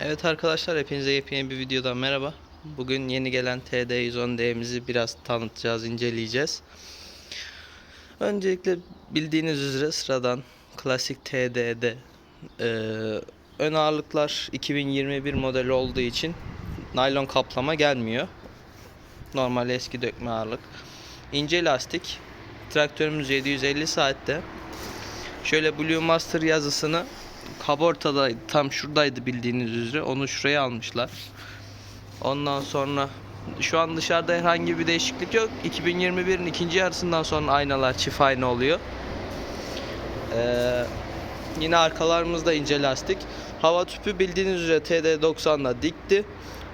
Evet arkadaşlar hepinize yepyeni bir videodan merhaba. Bugün yeni gelen TD110D'mizi biraz tanıtacağız, inceleyeceğiz. Öncelikle bildiğiniz üzere sıradan klasik TD'de eee, ön ağırlıklar 2021 modeli olduğu için naylon kaplama gelmiyor. Normal eski dökme ağırlık. İnce lastik. Traktörümüz 750 saatte. Şöyle Blue Master yazısını kabortada tam şuradaydı bildiğiniz üzere. Onu şuraya almışlar. Ondan sonra şu an dışarıda herhangi bir değişiklik yok. 2021'in ikinci yarısından sonra aynalar çift ayna oluyor. Ee, yine arkalarımızda ince lastik. Hava tüpü bildiğiniz üzere TD90'la dikti.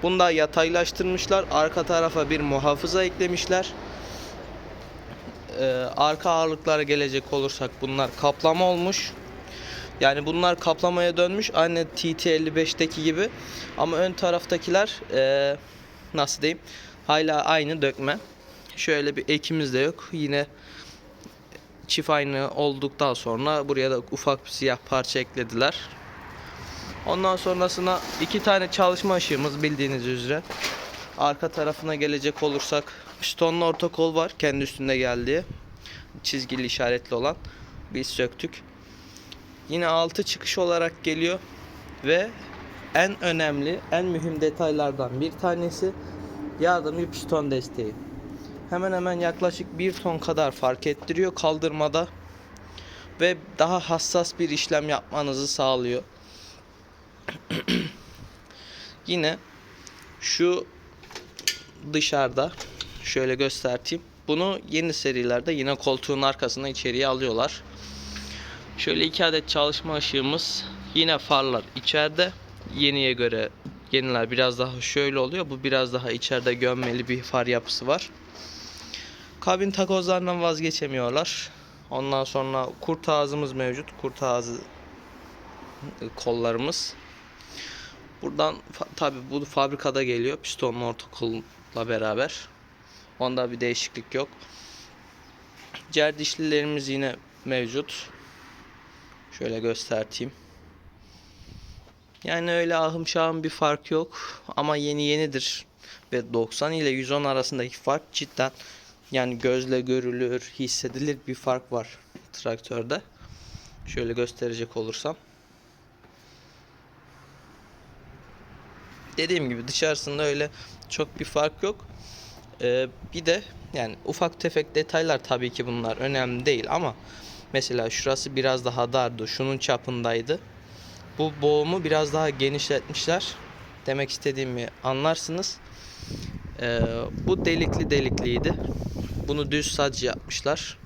Bunu da yataylaştırmışlar. Arka tarafa bir muhafıza eklemişler. Ee, arka ağırlıklara gelecek olursak bunlar kaplama olmuş. Yani bunlar kaplamaya dönmüş aynı TT55'teki gibi. Ama ön taraftakiler eee, nasıl diyeyim hala aynı dökme. Şöyle bir ekimiz de yok. Yine çift aynı olduktan sonra buraya da ufak bir siyah parça eklediler. Ondan sonrasına iki tane çalışma ışığımız bildiğiniz üzere. Arka tarafına gelecek olursak pistonlu orta kol var kendi üstünde geldiği. Çizgili işaretli olan. Biz söktük. Yine altı çıkış olarak geliyor ve en önemli, en mühim detaylardan bir tanesi yardımcı piston desteği. Hemen hemen yaklaşık bir ton kadar fark ettiriyor kaldırmada ve daha hassas bir işlem yapmanızı sağlıyor. Yine şu dışarıda şöyle göstereyim. Bunu yeni serilerde yine koltuğun arkasına içeriye alıyorlar. Şöyle iki adet çalışma ışığımız. Yine farlar içeride. Yeniye göre yeniler biraz daha şöyle oluyor. Bu biraz daha içeride gömmeli bir far yapısı var. Kabin takozlarından vazgeçemiyorlar. Ondan sonra kurt ağzımız mevcut. Kurt ağzı kollarımız. Buradan tabi bu fabrikada geliyor. Pistonlu orta kolla beraber. Onda bir değişiklik yok. Cer dişlilerimiz yine mevcut. Şöyle göstereyim. Yani öyle ahım şahım bir fark yok ama yeni yenidir. Ve 90 ile 110 arasındaki fark cidden yani gözle görülür, hissedilir bir fark var traktörde. Şöyle gösterecek olursam. Dediğim gibi dışarısında öyle çok bir fark yok. Ee, bir de yani ufak tefek detaylar tabii ki bunlar önemli değil ama Mesela şurası biraz daha dardı. Şunun çapındaydı. Bu boğumu biraz daha genişletmişler. Demek istediğimi anlarsınız. Ee, bu delikli delikliydi. Bunu düz saç yapmışlar.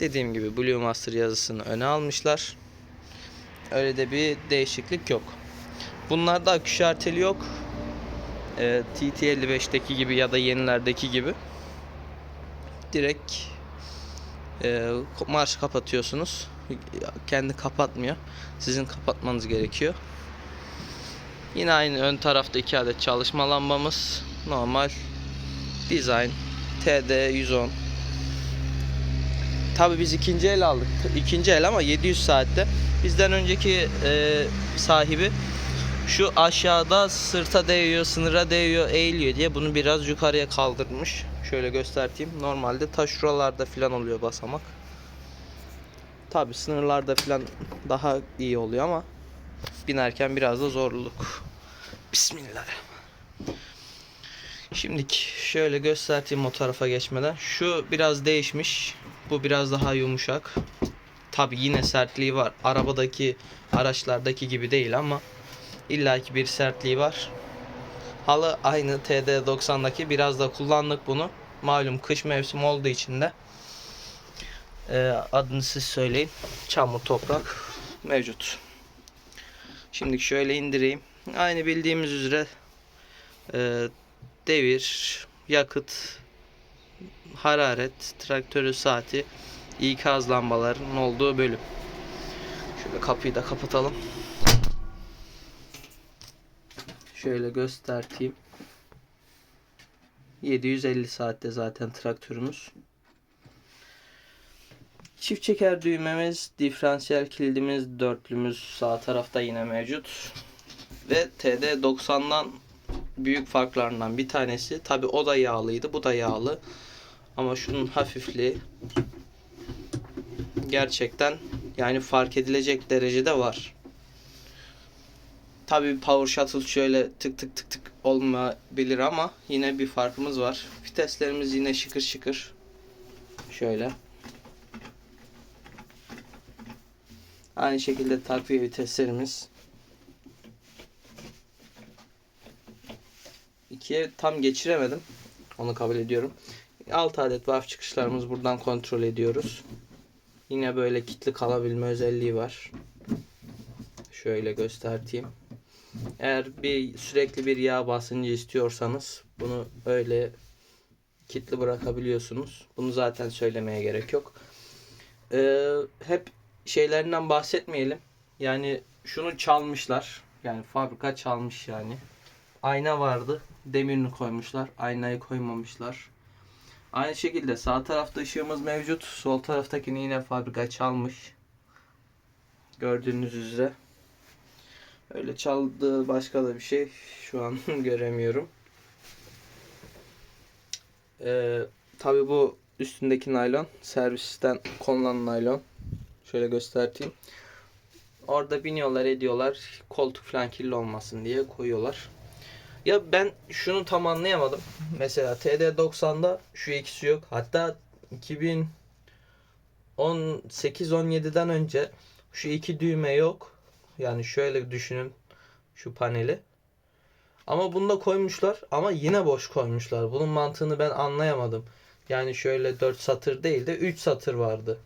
Dediğim gibi Blue Master yazısını öne almışlar. Öyle de bir değişiklik yok. Bunlarda akü şarteli yok. Ee, TT55'teki gibi ya da yenilerdeki gibi. Direkt e, marş kapatıyorsunuz. Kendi kapatmıyor. Sizin kapatmanız gerekiyor. Yine aynı ön tarafta iki adet çalışma lambamız. Normal design TD 110. Tabi biz ikinci el aldık. İkinci el ama 700 saatte. Bizden önceki e, sahibi şu aşağıda sırta değiyor, sınıra değiyor, eğiliyor diye bunu biraz yukarıya kaldırmış. Şöyle göstereyim. Normalde taş şuralarda falan oluyor basamak. Tabi sınırlarda falan daha iyi oluyor ama binerken biraz da zorluk. Bismillah. Şimdiki şöyle göstereyim o tarafa geçmeden. Şu biraz değişmiş. Bu biraz daha yumuşak. Tabi yine sertliği var. Arabadaki araçlardaki gibi değil ama illaki bir sertliği var. Halı aynı TD90'daki biraz da kullandık bunu. Malum kış mevsimi olduğu için de e, adını siz söyleyin. Çamur toprak mevcut. Şimdi şöyle indireyim. Aynı bildiğimiz üzere e, devir, yakıt, hararet, traktörü saati, ikaz lambaların olduğu bölüm. Şöyle kapıyı da kapatalım. Şöyle göstereyim. 750 saatte zaten traktörümüz. Çift çeker düğmemiz, diferansiyel kilidimiz, dörtlümüz sağ tarafta yine mevcut. Ve TD90'dan büyük farklarından bir tanesi. Tabi o da yağlıydı. Bu da yağlı. Ama şunun hafifliği gerçekten yani fark edilecek derecede var. Tabi Power Shuttle şöyle tık tık tık tık olmayabilir ama yine bir farkımız var. Viteslerimiz yine şıkır şıkır. Şöyle. Aynı şekilde takviye viteslerimiz. İkiye tam geçiremedim. Onu kabul ediyorum. 6 adet valve çıkışlarımız buradan kontrol ediyoruz. Yine böyle kilitli kalabilme özelliği var. Şöyle göstereyim. Eğer bir sürekli bir yağ basıncı istiyorsanız bunu öyle kilitli bırakabiliyorsunuz. Bunu zaten söylemeye gerek yok. Ee, hep şeylerinden bahsetmeyelim. Yani şunu çalmışlar. Yani fabrika çalmış yani. Ayna vardı. Demirini koymuşlar. Aynayı koymamışlar. Aynı şekilde sağ tarafta ışığımız mevcut. Sol taraftakini yine fabrika çalmış. Gördüğünüz üzere. Öyle çaldığı başka da bir şey şu an göremiyorum. Ee, Tabi bu üstündeki naylon servisten konulan naylon. Şöyle göstereyim. Orada biniyorlar ediyorlar. Koltuk falan kirli olmasın diye koyuyorlar. Ya ben şunu tam anlayamadım. Mesela TD90'da şu ikisi yok. Hatta 2018-17'den önce şu iki düğme yok. Yani şöyle düşünün şu paneli. Ama bunu da koymuşlar ama yine boş koymuşlar. Bunun mantığını ben anlayamadım. Yani şöyle 4 satır değil de 3 satır vardı.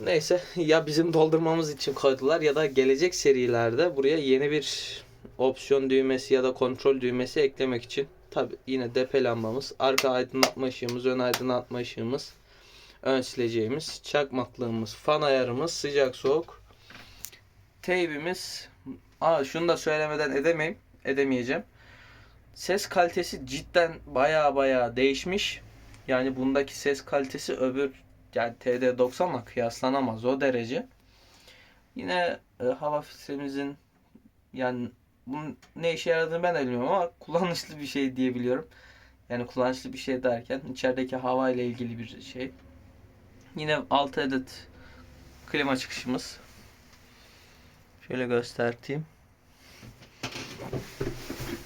Neyse ya bizim doldurmamız için koydular ya da gelecek serilerde buraya yeni bir opsiyon düğmesi ya da kontrol düğmesi eklemek için tabi yine depe lambamız, arka aydınlatma ışığımız, ön aydınlatma ışığımız, ön sileceğimiz, çakmaklığımız, fan ayarımız, sıcak soğuk, teybimiz. Aa şunu da söylemeden edemeyim, edemeyeceğim. Ses kalitesi cidden baya baya değişmiş. Yani bundaki ses kalitesi öbür yani TD90'la kıyaslanamaz o derece. Yine e, hava filtremizin yani bunun ne işe yaradığını ben de bilmiyorum ama kullanışlı bir şey diyebiliyorum. Yani kullanışlı bir şey derken içerideki hava ile ilgili bir şey. Yine 6 adet klima çıkışımız. Şöyle göstereyim.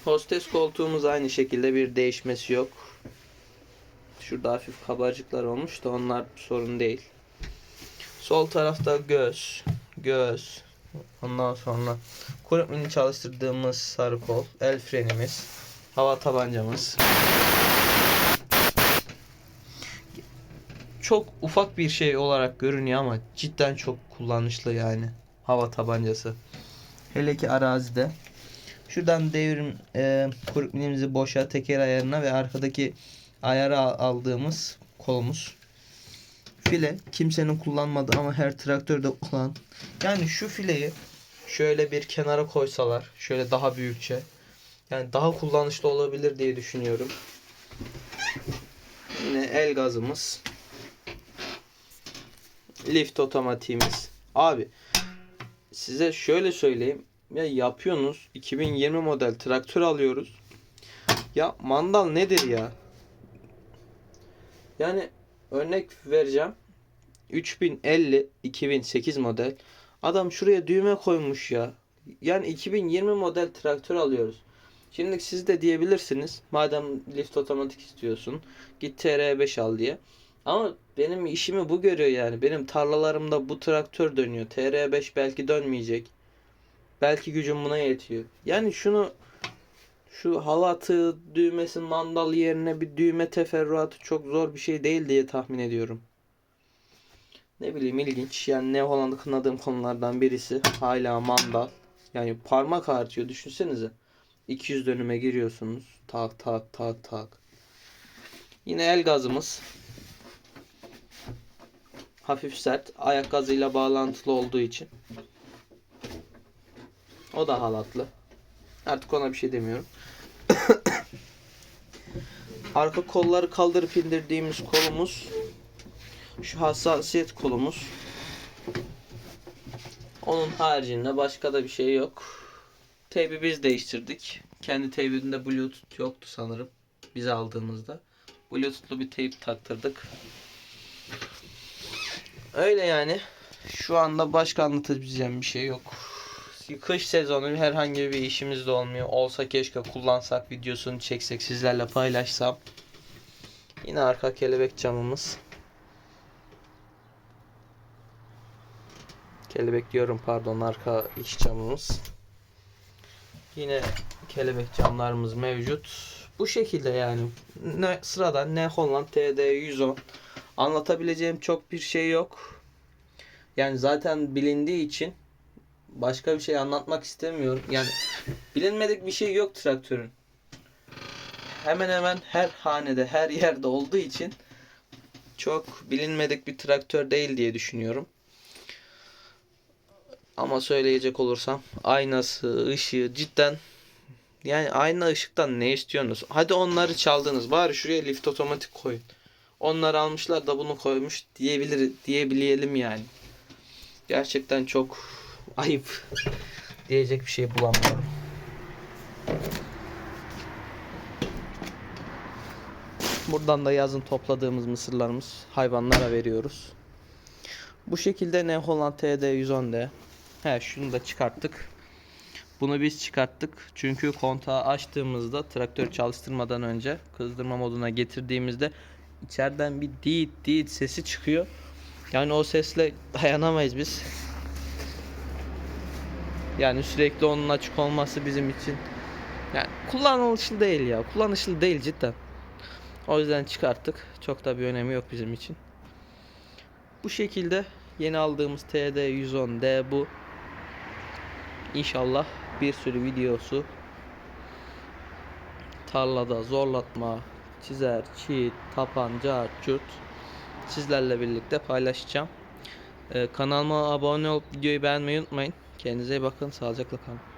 Hostes koltuğumuz aynı şekilde bir değişmesi yok. Şurada hafif kabarcıklar olmuş da onlar sorun değil. Sol tarafta göz, göz, ondan sonra kulübünü çalıştırdığımız sarı kol, el frenimiz, hava tabancamız. Çok ufak bir şey olarak görünüyor ama cidden çok kullanışlı yani hava tabancası. Hele ki arazide. Şuradan devrim e, kurukminimizi boşa teker ayarına ve arkadaki ayara aldığımız kolumuz. File kimsenin kullanmadığı ama her traktörde olan. Yani şu fileyi şöyle bir kenara koysalar şöyle daha büyükçe yani daha kullanışlı olabilir diye düşünüyorum. Yine el gazımız. Lift otomatiğimiz. Abi size şöyle söyleyeyim. Ya yapıyorsunuz 2020 model traktör alıyoruz. Ya mandal nedir ya? Yani örnek vereceğim. 3050 2008 model. Adam şuraya düğme koymuş ya. Yani 2020 model traktör alıyoruz. Şimdi siz de diyebilirsiniz. Madem lift otomatik istiyorsun. Git TR5 al diye. Ama benim işimi bu görüyor yani. Benim tarlalarımda bu traktör dönüyor. TR5 belki dönmeyecek. Belki gücüm buna yetiyor. Yani şunu şu halatı düğmesi mandal yerine bir düğme teferruatı çok zor bir şey değil diye tahmin ediyorum. Ne bileyim ilginç. Yani ne Hollanda kınadığım konulardan birisi hala mandal. Yani parmak harcıyor düşünsenize. 200 dönüme giriyorsunuz. Tak tak tak tak. Yine el gazımız. Hafif sert. Ayak gazıyla bağlantılı olduğu için. O da halatlı. Artık ona bir şey demiyorum. Arka kolları kaldırıp indirdiğimiz kolumuz. Şu hassasiyet kolumuz. Onun haricinde başka da bir şey yok. Teybi biz değiştirdik. Kendi teybinde Bluetooth yoktu sanırım. Biz aldığımızda. Bluetooth'lu bir teyp taktırdık. Öyle yani. Şu anda başka anlatabileceğim bir şey yok. Kış sezonu herhangi bir işimiz de olmuyor. Olsa keşke kullansak videosunu çeksek sizlerle paylaşsam. Yine arka kelebek camımız. Kelebek diyorum pardon arka iç camımız. Yine kelebek camlarımız mevcut. Bu şekilde yani. Ne sıradan ne Holland TD 110. Anlatabileceğim çok bir şey yok. Yani zaten bilindiği için başka bir şey anlatmak istemiyorum. Yani bilinmedik bir şey yok traktörün. Hemen hemen her hanede, her yerde olduğu için çok bilinmedik bir traktör değil diye düşünüyorum. Ama söyleyecek olursam aynası, ışığı cidden yani ayna ışıktan ne istiyorsunuz? Hadi onları çaldınız. Bari şuraya lift otomatik koyun. Onlar almışlar da bunu koymuş diyebilir diyebilelim yani. Gerçekten çok ayıp. Diyecek bir şey bulamıyorum. Buradan da yazın topladığımız mısırlarımız hayvanlara veriyoruz. Bu şekilde ne Holland TD 110D. He şunu da çıkarttık. Bunu biz çıkarttık. Çünkü kontağı açtığımızda traktör çalıştırmadan önce kızdırma moduna getirdiğimizde içeriden bir diit diit sesi çıkıyor. Yani o sesle dayanamayız biz. Yani sürekli onun açık olması bizim için yani kullanışlı değil ya. Kullanışlı değil cidden. O yüzden çıkarttık. Çok da bir önemi yok bizim için. Bu şekilde yeni aldığımız TD 110D bu. İnşallah bir sürü videosu tarlada zorlatma, çizer, çiğit, tapanca, çurt sizlerle birlikte paylaşacağım. Ee, kanalıma abone olup videoyu beğenmeyi unutmayın. Kendinize iyi bakın. Sağlıcakla kalın.